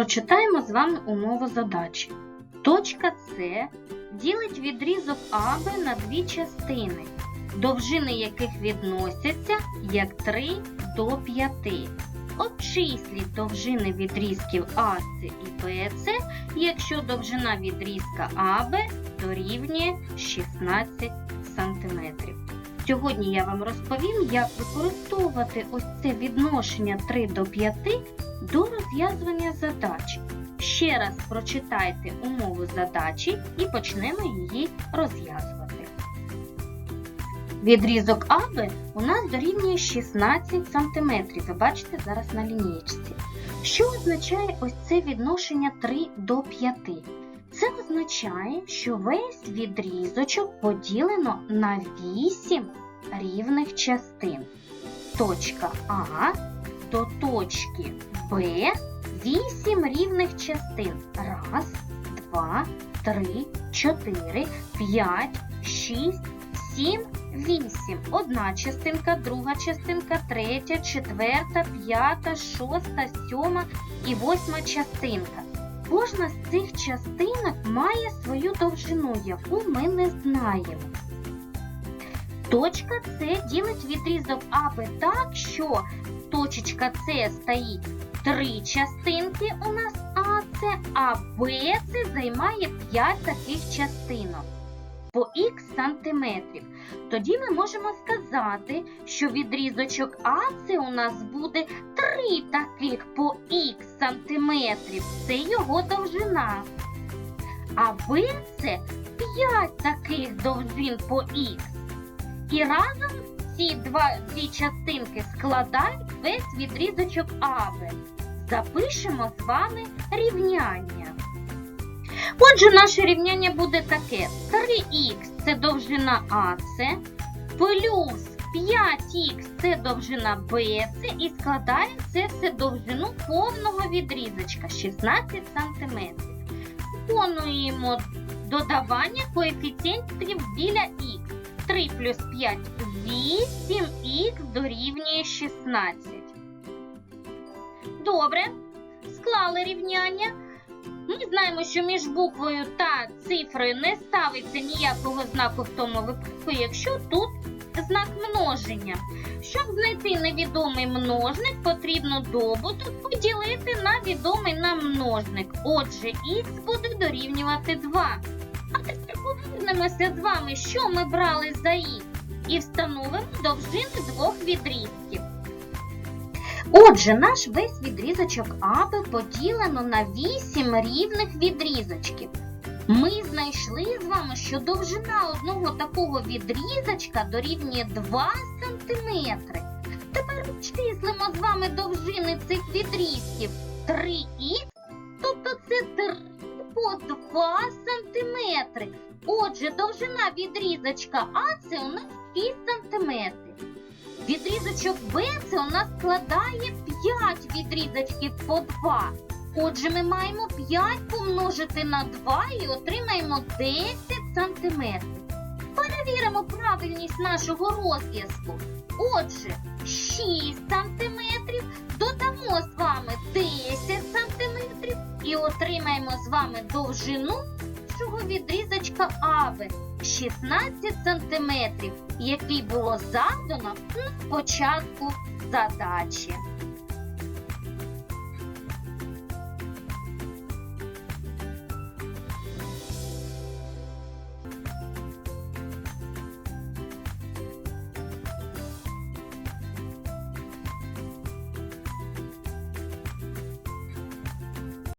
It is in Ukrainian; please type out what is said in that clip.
Прочитаємо з вами умову задачі. Точка С ділить відрізок АБ на дві частини, довжини яких відносяться як 3 до 5. Обчисліть довжини відрізків АС і БС, якщо довжина відрізка АБ дорівнює 16 см. Сьогодні я вам розповім, як використовувати ось це відношення 3 до 5 до розв'язування задач. Ще раз прочитайте умову задачі і почнемо її розв'язувати. Відрізок АБ у нас дорівнює 16 см. Ви бачите зараз на лінієчці. Що означає ось це відношення 3 до 5? Це означає, що весь відрізочок поділено на 8 рівних частин. Точка А до точки Б 8 рівних частин. Раз, два, три, чотири, п'ять, шість, сім, вісім. Одна частинка, друга частинка, третя, четверта, п'ята, шоста, сьома і восьма частинка. Кожна з цих частинок має свою довжину, яку ми не знаємо. Точка С ділить відрізок АБ так, що точечка С стоїть три частинки у нас АС, а БС займає 5 таких частинок по х сантиметрів. Тоді ми можемо сказати, що відрізочок АС у нас буде 3 таких по х сантиметрів. Це його довжина. А БС 5 таких довжин по х. І разом ці два ці частинки складають весь відрізочок АБ. Запишемо з вами рівняння. Отже, наше рівняння буде таке: 3х це довжина АС, плюс 5х це довжина БС і складаємо це все довжину повного відрізочка 16 см. Виконуємо додавання коефіцієнтів біля х. 3 плюс 5 8х дорівнює 16. Добре. Склали рівняння. Ми знаємо, що між буквою та цифрою не ставиться ніякого знаку в тому випадку, якщо тут знак множення. Щоб знайти невідомий множник, потрібно добуток поділити на відомий нам множник. Отже, х буде дорівнювати 2. А тепер повернемося з вами, що ми брали за х, і встановимо довжини двох відрізків. Отже, наш весь відрізочок АБ поділено на 8 рівних відрізочків. Ми знайшли з вами, що довжина одного такого відрізочка дорівнює 2 см. Тепер обчислимо з вами довжини цих відрізків 3х, тобто це 3 по 2 см. Отже, довжина відрізочка А це у нас 6 см. Відрізочок Б це у нас складає 5 відрізочків по 2. Отже, ми маємо 5 помножити на 2 і отримаємо 10 см. Перевіримо правильність нашого розв'язку. Отже, 6 см додамо з вами 10 см і отримаємо з вами довжину відрізочка ави 16 см, який було завдано на початку задачі.